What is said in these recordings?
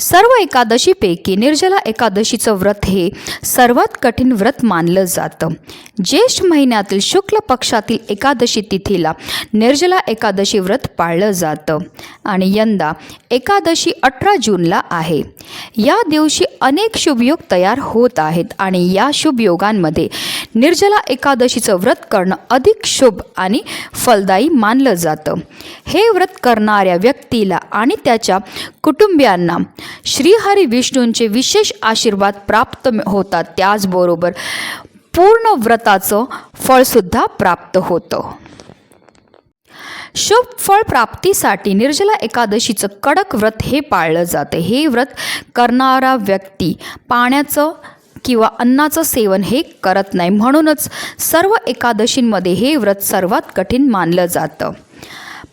सर्व एकादशीपैकी निर्जला एकादशीचं व्रत हे सर्वात कठीण व्रत मानलं जातं. ज्येष्ठ महिन्यातील शुक्ल पक्षातील एकादशी तिथीला निर्जला एकादशी व्रत पाळलं जातं. आणि यंदा एकादशी अठरा जूनला आहे. या दिवशी अनेक शुभयोग तयार होत आहेत आणि या शुभयोगांमध्ये निर्जला एकादशीचं व्रत करणं अधिक शुभ आणि फलदायी मानलं जातं. हे व्रत करणाऱ्या व्यक्तीला आणि त्याच्या कुटुंबियांना श्रीहरी विष्णूंचे विशेष आशीर्वाद प्राप्त होतात. त्याचबरोबर पूर्ण व्रताचं फळसुद्धा प्राप्त होतं. शुभ फळ प्राप्तीसाठी निर्जला एकादशीचं कडक व्रत हे पाळलं जातं. हे व्रत करणारा व्यक्ती पाण्याचं किंवा अन्नाचं सेवन हे करत नाही. म्हणूनच सर्व एकादशींमध्ये हे व्रत सर्वात कठीण मानलं जातं.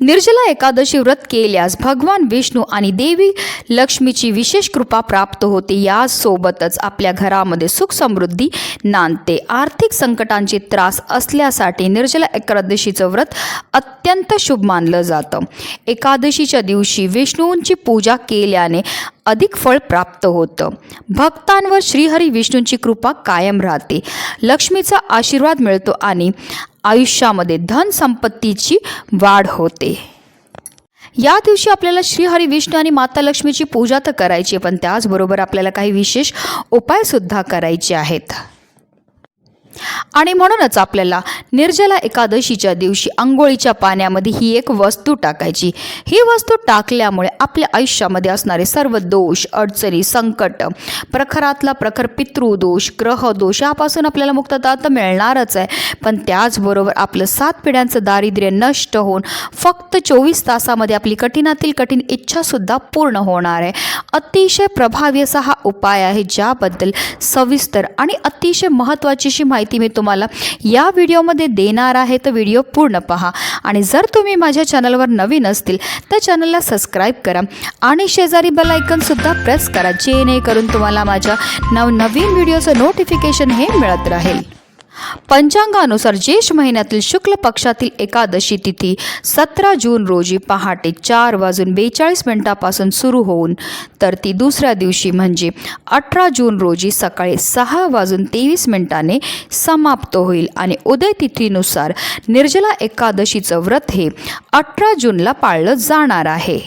निर्जला एकादशी व्रत केल्यास भगवान विष्णू आणि देवी लक्ष्मीची विशेष कृपा प्राप्त होते. यासोबतच आपल्या घरामध्ये सुख समृद्धी नांदते. आर्थिक संकटांचे त्रास असल्यासाठी निर्जला एकादशीचं व्रत अत्यंत शुभ मानलं जातं. एकादशीच्या दिवशी विष्णूंची पूजा केल्याने अधिक फळ प्राप्त होतं. भक्तांवर श्रीहरी विष्णूंची कृपा कायम राहते. लक्ष्मीचा आशीर्वाद मिळतो आणि आयुष्यामध्ये धन संपत्तीची वाढ होते. या दिवशी आपल्याला श्रीहरी विष्णू आणि माता लक्ष्मीची पूजा तर करायची आहे, पण त्याचबरोबर आपल्याला काही विशेष उपायसुद्धा करायचे आहेत. आणि म्हणूनच आपल्याला निर्जला एकादशीच्या दिवशी आंघोळीच्या पाण्यामध्ये ही एक वस्तू टाकायची. ही वस्तू टाकल्यामुळे आपल्या आयुष्यामध्ये असणारे सर्व दोष अडचणी संकट प्रखरातला प्रखर पितृदोष ग्रहदोष यापासून आपल्याला मुक्तता तर मिळणारच आहे. पण त्याचबरोबर आपलं सात पिढ्यांचं दारिद्र्य नष्ट होऊन फक्त चोवीस तासामध्ये आपली कठीणातील कठीण इच्छासुद्धा पूर्ण होणार आहे. अतिशय प्रभावी असा हा उपाय आहे ज्याबद्दल सविस्तर आणि अतिशय महत्त्वाची माहिती माहिती मी तुम्हाला या व्हिडिओमध्ये देणार आहे. तर व्हिडिओ पूर्ण पहा. आणि जर तुम्ही माझ्या चॅनलवर नवीन असतील तर चॅनलला सबस्क्राईब करा. आणि शेजारी बेल आयकनसुद्धा प्रेस करा जेणेकरून तुम्हाला माझ्या नवनवीन व्हिडिओचं नोटिफिकेशन हे मिळत राहील. पंचांगानुसार ज्येष्ठ महिन्यातील शुक्ल पक्षातील एकादशी तिथी सतरा जून रोजी पहाटे चार वाजून बेचाळीस मिनिटापासून सुरू होऊन तर ती दुसऱ्या दिवशी म्हणजे अठरा जून रोजी सकाळी सहा वाजून तेवीस मिनिटाने समाप्त होईल आणि उदय तिथीनुसार निर्जला एकादशीचं व्रत हे अठरा जूनला पाळलं जाणार आहे.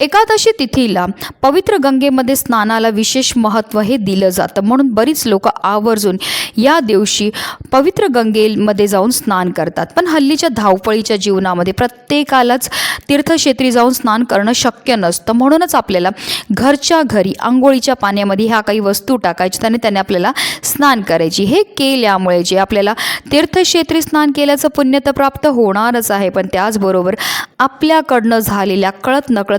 एकादशी तिथीला पवित्र गंगेमध्ये स्नानाला विशेष महत्त्व हे दिलं जातं. म्हणून बरीच लोक आवर्जून या दिवशी पवित्र गंगेमध्ये जाऊन स्नान करतात. पण हल्लीच्या धावपळीच्या जीवनामध्ये प्रत्येकालाच तीर्थक्षेत्री जाऊन स्नान करणं शक्य नसतं. म्हणूनच आपल्याला घरच्या घरी आंघोळीच्या पाण्यामध्ये ह्या काही वस्तू टाकायच्या आणि त्याने आपल्याला स्नान करायची. हे केल्यामुळे जे आपल्याला तीर्थक्षेत्री स्नान केल्याचं पुण्य तर प्राप्त होणारच आहे. पण त्याचबरोबर आपल्याकडनं झालेल्या कळत नकळत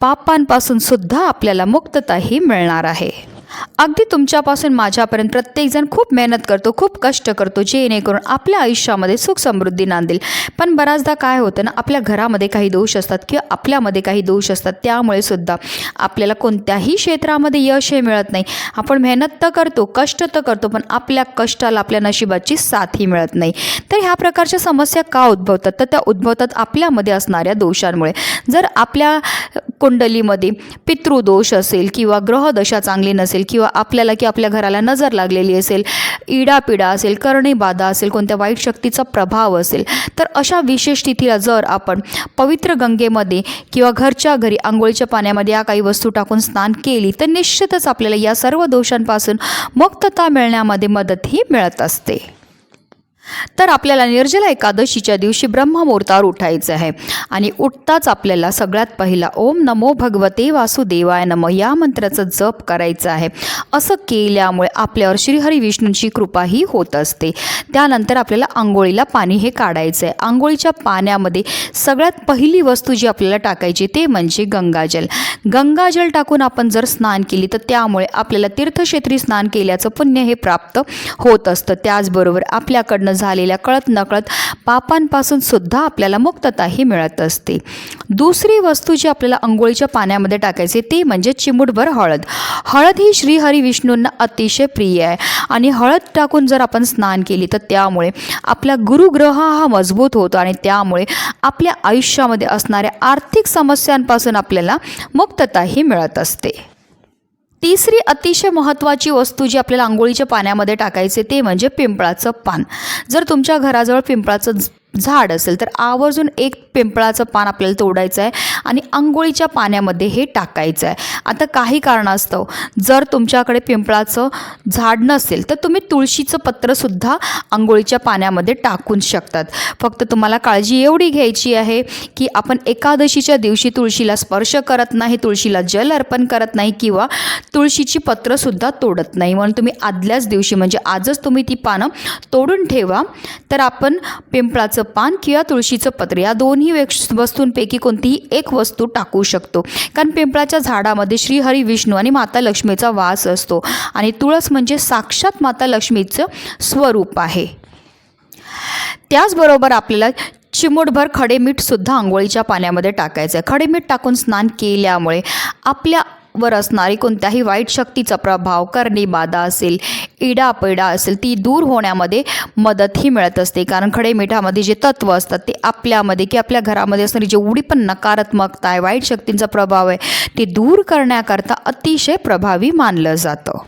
पापांपासून सुद्धा आपल्याला मुक्तताही मिळणार आहे. अगदी तुमच्यापासून माझ्यापर्यंत प्रत्येकजण खूप मेहनत करतो खूप कष्ट करतो जेणेकरून आपल्या आयुष्यामध्ये सुख समृद्धी नांदेल. पण बऱ्याचदा काय होतं ना आपल्या घरामध्ये काही दोष असतात किंवा आपल्यामध्ये काही दोष असतात त्यामुळे सुद्धा आपल्याला कोणत्याही क्षेत्रामध्ये यश हे मिळत नाही. आपण मेहनत तर करतो कष्ट तर करतो पण आपल्या कष्टाला आपल्या नशिबाची साथही मिळत नाही. तर ह्या प्रकारच्या समस्या का उद्भवतात? तर त्या उद्भवतात आपल्यामध्ये असणाऱ्या दोषांमुळे. जर आपल्या कुंडलीमध्ये पितृदोष असेल किंवा ग्रहदशा चांगली नसेल किंवा आपल्याला की आपल्या घराला नजर लागलेली असेल इडापिडा असेल करणीबाधा असेल कोणत्या वाईट शक्तीचा प्रभाव असेल तर अशा विशेष स्थितीला जर आपण पवित्र गंगेमध्ये किंवा घरच्या घरी आंघोळीच्या पाण्यामध्ये या काही वस्तू टाकून स्नान केली तर निश्चितच आपल्याला या सर्व दोषांपासून मुक्तता मिळण्यामध्ये मदतही मिळत असते. तर आपल्याला निर्जला एकादशीच्या दिवशी ब्रह्ममुहूर्तावर उठायचं आहे. आणि उठताच आपल्याला सगळ्यात पहिला ओम नमो भगवते वासुदेवाय नम या मंत्राचा जप करायचा आहे. असं केल्यामुळे आपल्यावर श्रीहरी विष्णूंची कृपाही होत असते. त्यानंतर आपल्याला आंघोळीला पाणी हे काढायचं आहे. आंघोळीच्या पाण्यामध्ये सगळ्यात पहिली वस्तू जी आपल्याला टाकायची ते म्हणजे गंगाजल. गंगाजल टाकून आपण जर स्नान केली तर त्यामुळे आपल्याला तीर्थक्षेत्री स्नान केल्याचं पुण्य हे प्राप्त होत असतं. त्याचबरोबर आपल्याकडनं झालेल्या कळत नकळत पापांपासून सुद्धा आपल्याला मुक्तता ही मिळत असते. दुसरी वस्तू जी आपल्याला आंघोळीच्या पाण्यामध्ये टाकायची ती म्हणजे चिमूटभर हळद. हळद ही श्रीहरी विष्णूंना अतिशय प्रिय आहे आणि हळद टाकून जर आपण स्नान केली तर त्यामुळे आपला गुरुग्रह हा मजबूत होतो आणि त्यामुळे आपल्या आयुष्यामध्ये असणाऱ्या आर्थिक समस्यांपासून आपल्याला मुक्तताही मिळत असते. तिसरी अतिशय महत्त्वाची वस्तू जी आपल्याला आंघोळीच्या पाण्यामध्ये टाकायचे ते म्हणजे पिंपळाचं पान. जर तुमच्या घराजवळ पिंपळाचं झाड असेल तर आवर्जून एक पिंपळाचं पान आपल्याला तोडायचं आहे आणि आंघोळीच्या पाण्यामध्ये हे टाकायचं आहे. आता काही कारणास्तव जर तुमच्याकडे पिंपळाचं झाड नसेल तर तुम्ही तुळशीचं पत्रसुद्धा आंघोळीच्या पाण्यामध्ये टाकून शकतात. फक्त तुम्हाला काळजी एवढी घ्यायची आहे की आपण एकादशीच्या दिवशी तुळशीला स्पर्श करत नाही तुळशीला जल अर्पण करत नाही किंवा तुळशीची पत्रंसुद्धा तोडत नाही. म्हणून तुम्ही आदल्याच दिवशी म्हणजे आजच तुम्ही ती पानं तोडून ठेवा. तर आपण पिंपळाचं पान किंवा तुळशीचं पत्र या दोन्ही वस्तूंपैकी कोणतीही एक वस्तू टाकू शकतो. कारण पिंपळाच्या झाडामध्ये श्रीहरी विष्णू आणि माता लक्ष्मीचा वास असतो आणि तुळस म्हणजे साक्षात माता लक्ष्मीचं स्वरूप आहे. त्याचबरोबर आपल्याला चिमूटभर खडे मीठसुद्धा आंघोळीच्या पाण्यामध्ये टाकायचं आहे. खडे मीठ टाकून स्नान केल्यामुळे आपल्या वर असणारी कोणत्याही वाईट शक्तीचा प्रभाव करणे बाधा असेल इडापिडा असेल ती दूर होण्यामध्ये मदतही मिळत असते. कारण खडे मिठामध्ये जे तत्व असतात ते आपल्यामध्ये की आपल्या घरामध्ये असणारी जेवढी पण नकारात्मकता आहे वाईट शक्तींचा प्रभाव आहे ते दूर करण्याकरता अतिशय प्रभावी मानलं जातं.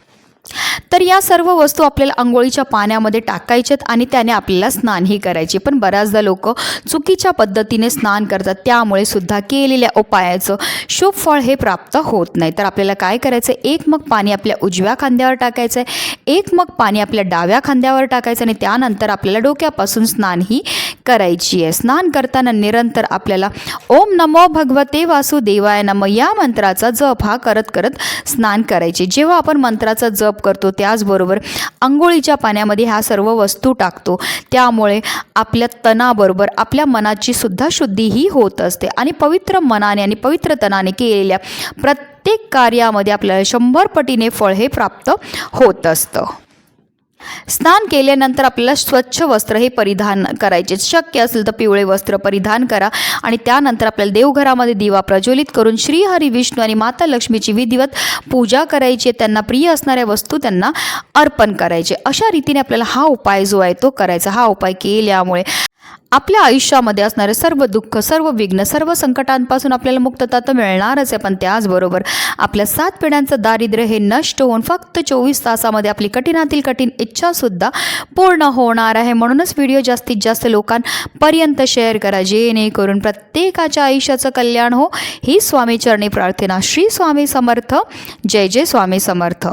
तर या सर्व वस्तू आपल्याला आंघोळीच्या पाण्यामध्ये टाकायच्यात आणि त्याने आपल्याला स्नानही करायचे. पण बऱ्याचदा लोक चुकीच्या पद्धतीने स्नान करतात. त्यामुळे सुद्धा केलेल्या उपायाचं शुभ फळ हे प्राप्त होत नाही. तर आपल्याला काय करायचं एक मग पाणी आपल्या उजव्या खांद्यावर टाकायचं आहे एक मग पाणी आपल्या डाव्या खांद्यावर टाकायचं आणि त्यानंतर आपल्याला डोक्यापासून स्नानही करायची आहे. स्नान करताना निरंतर आपल्याला ओम नमो भगवते वासुदेवाय नम या मंत्राचा जप हा करत करत स्नान करायचे. जेव्हा आपण मंत्राचा जप करतो त्याचबरोबर आंघोळीच्या पाण्यामध्ये ह्या सर्व वस्तू टाकतो. त्यामुळे आपल्या तणाबरोबर आपल्या मनाची सुद्धा शुद्धीही होत असते. आणि पवित्र मनाने आणि पवित्र तनाने केलेल्या प्रत्येक कार्यामध्ये आपल्याला शंभर पटीने फळ हे प्राप्त होत असतं. स्नान केल्यानंतर आपल्याला स्वच्छ वस्त्र हे परिधान करायचे. शक्य असेल तर पिवळे वस्त्र परिधान करा आणि त्यानंतर आपल्याला देवघरामध्ये दिवा प्रज्वलित करून श्रीहरी विष्णू आणि माता लक्ष्मीची विधिवत पूजा करायची. त्यांना प्रिय असणाऱ्या वस्तू त्यांना अर्पण करायचे. अशा रीतीने आपल्याला हा उपाय जो आहे तो करायचा. हा उपाय केल्यामुळे आपल्या आयुष्यामध्ये असणारे सर्व दुःख सर्व विघ्न सर्व संकटांपासून आपल्याला मुक्तता तर मिळणारच आहे. पण त्याचबरोबर आपल्या सात पिढ्यांचं दारिद्र्य हे नष्ट होऊन फक्त चोवीस तासामध्ये आपली कठीणातील कठीण इच्छासुद्धा पूर्ण होणार आहे. म्हणूनच व्हिडिओ जास्तीत जास्त लोकांपर्यंत शेअर करा. जेणेकरून प्रत्येकाच्या आयुष्याचं कल्याण हो. ही स्वामी चरणी प्रार्थना. श्री स्वामी समर्थ. जय जय स्वामी समर्थ.